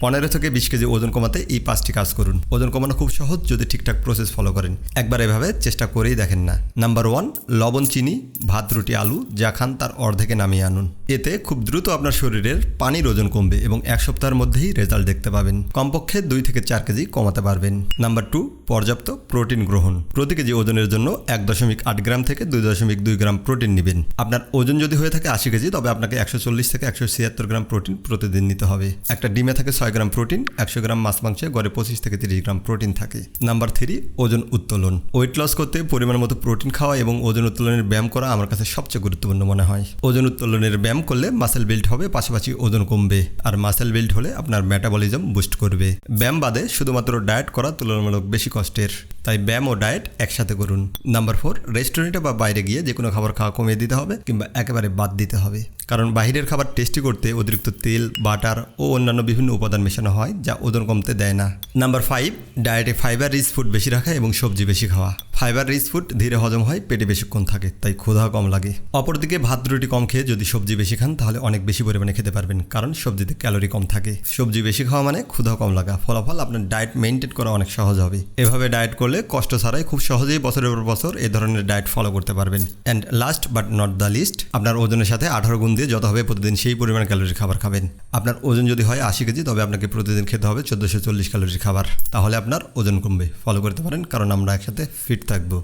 পনেরো থেকে বিশ কেজি ওজন কমাতে এই পাঁচটি কাজ করুন। ওজন কমানো খুব সহজ, যদি ঠিকঠাক প্রসেস ফলো করেন। একবার এভাবে চেষ্টা করেই দেখেন না। নাম্বার ওয়ান লবণ, চিনি, ভাত, রুটি, আলু, যা খান তার অর্ধেকে নামিয়ে আনুন। এতে খুব দ্রুত আপনার শরীরের পানির ওজন কমবে এবং এক সপ্তাহের মধ্যেই রেজাল্ট দেখতে পাবেন। কমপক্ষে দুই থেকে চার কেজি কমাতে পারবেন। নাম্বার টু, পর্যাপ্ত প্রোটিন গ্রহণ। প্রতি কেজি ওজনের জন্য এক দশমিক আট গ্রাম থেকে দুই দশমিক দুই গ্রাম প্রোটিন নেবেন। আপনার ওজন যদি হয়ে থাকে আশি কেজি, তবে আপনাকে একশো চল্লিশ থেকে একশো ছিয়াত্তর গ্রাম প্রোটিন প্রতিদিন নিতে হবে। একটা ডিমে থাকে ছয় গ্রাম প্রোটিন, একশো গ্রাম মাছ মাংসে গড়ে পঁচিশ থেকে তিরিশ গ্রাম প্রোটিন থাকে। নাম্বার থ্রি, ওজন উত্তোলন। ওয়েট লস করতে পরিমাণ মতো প্রোটিন খাওয়া এবং ওজন উত্তোলনের ব্যায়াম করা আমার কাছে সবচেয়ে গুরুত্বপূর্ণ মনে হয়। ওজন উত্তোলনের ব্যায়াম করলে মাসেল বিল্ড হবে, পাশাপাশি ওজন কমবে। আর মাসেল বিল্ড হলে আপনার মেটাবলিজম বুস্ট করবে। ব্যায়াম বাদে শুধুমাত্র ডায়েট করা তুলনামূলক বেশি কষ্টের। তাই ব্যায়াম ও ডায়েট একসাথে করুন। নাম্বার ফোর, রেস্টুরেন্টে বা বাইরে গিয়ে যে কোনো খাবার খাওয়া কমিয়ে দিতে হবে কিংবা একেবারে বাদ দিতে হবে। কারণ বাইরের খাবার টেস্টি করতে অতিরিক্ত তেল, বাটার ও অন্যান্য বিভিন্ন উপাদান মেশানো হয় যা ওজন কমতে দেয় না। নাম্বার ফাইভ, ডায়েটে ফাইবার রিচ ফুড বেশি রাখা এবং সবজি বেশি খাওয়া। ফাইবার রিচ ফুড ধীরে হজম হয়, পেটে বেশিক্ষণ থাকে, তাই ক্ষুধা কম লাগে। অপরদিকে ভাত, রুটি কম খেয়ে যদি সবজি বেশি খান, তাহলে অনেক বেশি পরিমাণে খেতে পারবেন, কারণ সবজিতে ক্যালোরি কম থাকে। সবজি বেশি খাওয়া মানে ক্ষুধা কম লাগা, ফলাফল আপনার ডায়েট মেনটেন করা অনেক সহজ হবে। এভাবে ডায়েট করলে কষ্ট ছাড়াই খুব সহজেই বছরের পর বছর এই ধরনের ডায়েট ফলো করতে পারবেন। And last but not the least আপনার ওজনের সাথে আঠারো গুণ দিয়ে যত হবে প্রতিদিন সেই পরিমাণ ক্যালোরির খাবার খাবেন। আপনার ওজন যদি হয় আশি কেজি, তবে আপনাকে প্রতিদিন খেতে হবে চোদ্দোশো চল্লিশ ক্যালোরির খাবার। তাহলে আপনার ওজন কমবে। ফলো করতে পারেন, কারণ আমরা একসাথে ফিট থাকব।